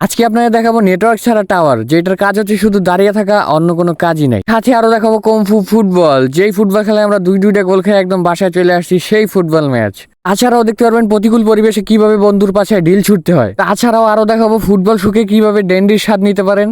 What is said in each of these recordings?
আজকে আপনাদের দেখাবো নেটওয়ার্ক ছাড়া টাওয়ার যেটার কাজ হচ্ছে শুধু দাঁড়িয়ে থাকা, অন্য কোনো কাজই নাই। সাথে আরও দেখাবো কমফু ফুটবল যেই ফুটবল খেলায় আমরা দুই দুইটা গোল খেয়ে একদম বাসায় চলে আসছি, সেই ফুটবল ম্যাচ তাছাড়াও দেখতে পারবেন প্রতিকূল পরিবেশে কীভাবে বন্ধুর পাশে ঢিল ছুটতে হয়। তাছাড়াও আরও দেখাবো ফুটবল সুখে কীভাবে ডেন্ডির স্বাদ নিতে পারেন।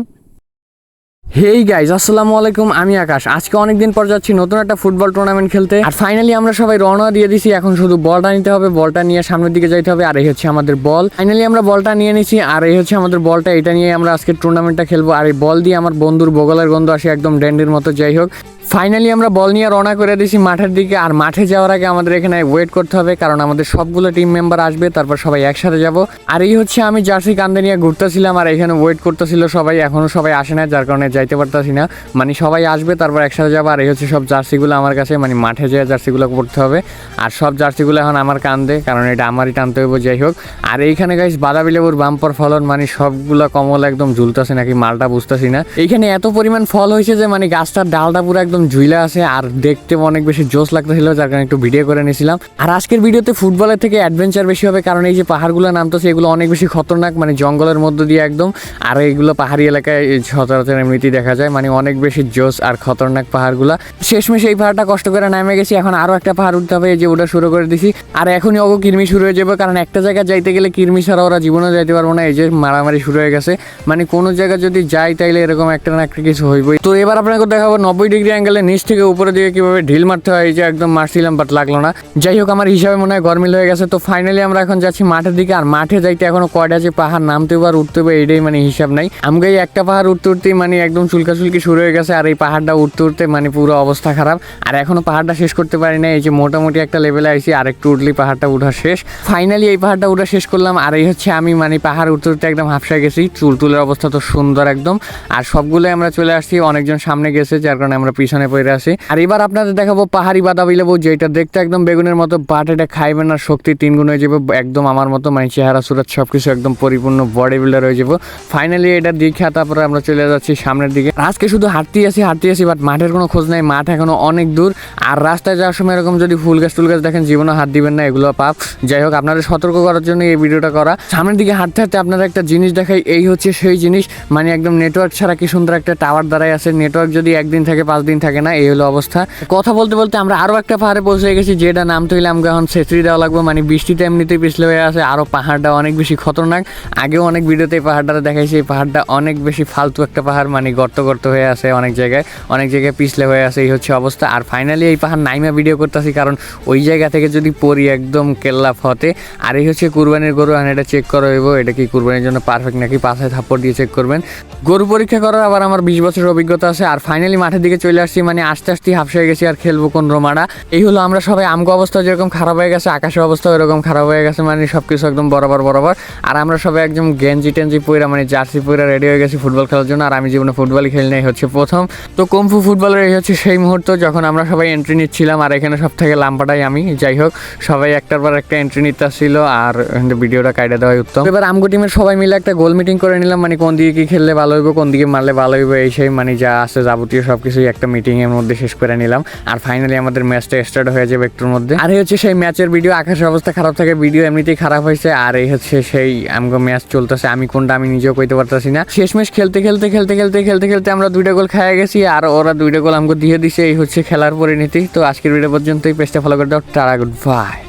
হেই গাইজ আসসালামু আলাইকুম, আমি আকাশ। আজকে অনেকদিন পর যাচ্ছি নতুন একটা ফুটবল টুর্নামেন্ট খেলতে। আর ফাইনালি আমরা সবাই রওনা দিয়ে দিছি, এখন শুধু বলটা নিতে হবে, বলটা নিয়ে সামনের দিকে যাইতে হবে, আর এই হচ্ছে আমাদের বল। ফাইনালি আমরা বলটা নিয়ে নিছি, আর এই হচ্ছে আমাদের বলটা, এটা নিয়ে আমরা আজকে টুর্নামেন্টটা খেলব। আর এই বল দিয়ে আমার বন্ধুর বগলের গন্ধ আসে একদম ড্যান্ডির মতো, যাই হোক। ফাইনালি আমরা বল নিয়ে রওনা করে দিয়েছি মাঠের দিকে। আর মাঠে যাওয়ার আগে আমাদের এখানে ওয়েট করতে হবে, কারণ আমাদের সবগুলো টিম মেম্বার আসবে, তারপর সবাই একসাথে যাব। আর এই হচ্ছে আমি জার্সি কান্দে নিয়ে ঘুরতেছিলাম, আর এখানে ওয়েট করতেছিল সবাই, এখনও সবাই আসে না যার কারণে যাইতে পারতাছি না। মানে সবাই আসবে, তারপর একসাথে যাব, আর এই হচ্ছে সব জার্সিগুলো আমার কাছে মানে মাঠে যেয়ে জার্সিগুলো পড়তে হবে। আর সব জার্সিগুলো এখন আমার কান্দে, কারণ এটা আমারই টানতে হবে যাই হোক। আর এইখানে গাইস বাদাবি লেবুর বাম্পার ফলন মানে সবগুলো কমল একদম ঝুলতেছে, নাকি মালটা বুঝতেছি না। এইখানে এত পরিমাণ ফল হয়েছে যে মানে গাছটার ডালটা পুরো একদম ঝুইলা আছে আর দেখতে অনেক বেশি জোশ লাগতেছিল, যার কারণে একটু ভিডিও করে নিয়েছিলাম। আর আজকের ভিডিওতে ফুটবলের থেকে অ্যাডভেঞ্চার বেশি হবে, কারণ এই যে পাহাড়গুলো নামতেছে এগুলো অনেক বেশি খতরনাক মানে জঙ্গলের মধ্য দিয়ে একদম। আর এইগুলো পাহাড়ি এলাকায় সচরাচর এমনিতেই দেখা যায় মানে অনেক বেশি জোশ আর খতরনাক পাহাড়গুলো। শেষমেশ এই পাহাড়টা কষ্ট করে নামে গেছি, এখন আরও একটা পাহাড় উঠতে হবে যে ওটা শুরু করে দিছি। আর এখনই অগো কিরমি শুরু হয়ে যাবে, কারণ একটা জায়গায় যাইতে গেলে কিরমি ছাড়া ওরা জীবনে যাইতে পারব না, এই যে মারামারি শুরু হয়ে গেছে। মানে কোনো জায়গায় যদি যাই, তাইলে এরকম একটা না একটা কিছু হইবই। তো এবার আপনাকে দেখাবো নব্বই ডিগ্রি অ্যাঙ্গেলে নিচ থেকে উপরে দিকে কীভাবে ঢিল মারতে হয়, এই যে একদম মারছিলাম বাট লাগল না। যাই হোক, আমার হিসাবে মনে হয় গরমিল হয়ে গেছে। তো ফাইনালি আমরা এখন যাচ্ছি মাঠের দিকে, আর মাঠে যাইতে এখনও কয়টা যে পাহাড় নামতে আর উঠতে হবে এটাই মানে হিসাব নাই। আমাকে এই একটা পাহাড় উঠতে উঠতেই মানে একদম চুলকা চুলকি শুরু হয়ে গেছে, আর এই পাহাড়টা উঠতে উঠতে মানে পুরো অবস্থা খারাপ। আর এখনও পাহাড়টা শেষ করতে পারি না এই যে মোটামুটি একটা লেভেলে আইছি, আর একটু উঠলেই পাহাড়টা উঠা শেষ। ফাইনালি এই পাহাড়টা উঠা শেষ করলাম, আর এই হচ্ছে আমি মানে পাহাড় উঠতে উঠতে একদম হাফসা গেছি চুল টুলের অবস্থা তো সুন্দর একদম। আর সবগুলোই আমরা চলে আসছি, অনেকজন সামনে গেছে, যার কারণে আমরা পিছনে পড়ে আসি আর এবার আপনাদের দেখাবো পাহাড়ি বাদাবি লেবু যেটা দেখতে একদম বেগুনের মতো বাট এটা খাইবেন না, শক্তি তিন গুণ হয়ে যাবে, একদম আমার মতো মানে চেহারা, সুরত সব কিছু একদম পরিপূর্ণ বডি বিল্ডার হয়ে যাব। ফাইনালি এটা দীক্ষা তারপরে আমরা চলে যাচ্ছি সামনের দিকে। আজকে শুধু হাঁটতেই আসি হাঁটতেই আসি বাট মাঠের কোনো খোঁজ নাই, মাঠ এখনও অনেক দূর। আর রাস্তায় যাওয়ার সময় এরকম যদি ফুল গাছ টুল গাছ দেখেন জীবনে হাত দিবেন না, এগুলো পাপ। যাই হোক, আপনাদের সতর্ক করার জন্য এই ভিডিওটা করা। সামনের দিকে হাঁটতে হাঁটতে আপনারা একটা জিনিস দেখাই, এই হচ্ছে সেই জিনিস মানে একদম নেটওয়ার্ক ছাড়া কি সুন্দর একটা টাওয়ার দাঁড়ায় আছে। নেটওয়ার্ক যদি একদিন থাকে পাঁচ দিন না, এই হলো অবস্থা। কথা বলতে বলতে আমরা আরও একটা পাহাড়ে পৌঁছে গেছি, যেটা নাম তৈলে আমাকে এখন ছেত্রি দেওয়া লাগবে। মানে বৃষ্টিতে এমনিতেই পিছলে হয়ে আছে, আরও পাহাড়টা অনেক বেশি খতরনাক। আগেও অনেক ভিডিওতে এই পাহাড়টা দেখাইছি, এই পাহাড়টা অনেক বেশি ফালতু একটা পাহাড় মানে গর্ত গর্ত হয়ে আছে অনেক জায়গায় অনেক জায়গায় পিছলে হয়ে আছে, এই হচ্ছে অবস্থা। আর ফাইনালি এই পাহাড় নাইমা ভিডিও করতেছি, কারণ ওই জায়গা থেকে যদি পড়ি একদম কেল্লা ফতে। আর এই হচ্ছে কুরবানির গরু আর এটা চেক করা হইব, এটা কি কুরবানির জন্য পারফেক্ট নাকি পাশে থাপ্পড় দিয়ে চেক করবেন। গরু পরীক্ষা করার আবার আমার বিশ বছরের অভিজ্ঞতা আছে, আর ফাইনালি মাঠের দিকে চলে আসছি মানে আস্তে আস্তে হাফসে গেছি আর খেলব কোন রোমাটা এই হলো আমরা সবাই আমগো অবস্থা যেরকম খারাপ হয়ে গেছে, আকাশের অবস্থা এরকম খারাপ হয়ে গেছে মানে সব কিছু একদম বরাবর বরাবর। আর আমরা সবাই একদম গেঞ্জি টেঞ্জি পইরা মানে জার্সি পইরা রেডি হয়ে গেছি ফুটবল খেলার জন্য, আর আমি জীবনে ফুটবলই খেলি নাই হচ্ছে প্রথম। তো কমফু ফুটবলের এই হচ্ছে সেই মুহূর্ত যখন আমরা সবাই এন্ট্রি নিচ্ছিলাম, আর এখানে সব থেকে লাম্বাটাই আমি, যাই হোক, সবাই একটার পর একটা এন্ট্রি নিতে আসছিল আর ভিডিওটা কাইটে দেওয়াই উত্তম। এবার আমগো টিমের সবাই মিলে একটা গোল মিটিং করে নিলাম মানে কোন দিকে কি খেললে ভালো হইব, কোন দিকে মারলে ভালো হইব, এই সেই মানে যা আছে যাবতীয় সব কিছুই একটা মিটিং এর মধ্যে শেষ করে নিলাম। আর ফাইনালি আমাদের ম্যাচটা স্টার্ট হয়ে যাবে একটুর মধ্যে। আর এই হচ্ছে সেই ম্যাচের ভিডিও আকাশের অবস্থা খারাপ থাকে ভিডিও এমনিতেই খারাপ হয়েছে। আর এই হচ্ছে সেই আমগো ম্যাচ চলতেছে। আমি কোনটা আমি নিজেও কইতে পারতেছি না। শেষমেশ খেলতে খেলতে খেলতে খেলতে খেলতে খেলতে আমরা দুইটা গোল খাইয়া গেছি। আর ওরা দুইটা গোল আমাকে দিয়ে দিছে। এই হচ্ছে খেলার পরিণতি। তো আজকের ভিডিও পর্যন্তই। পেজটা ফলো করে দাও। Tata good bye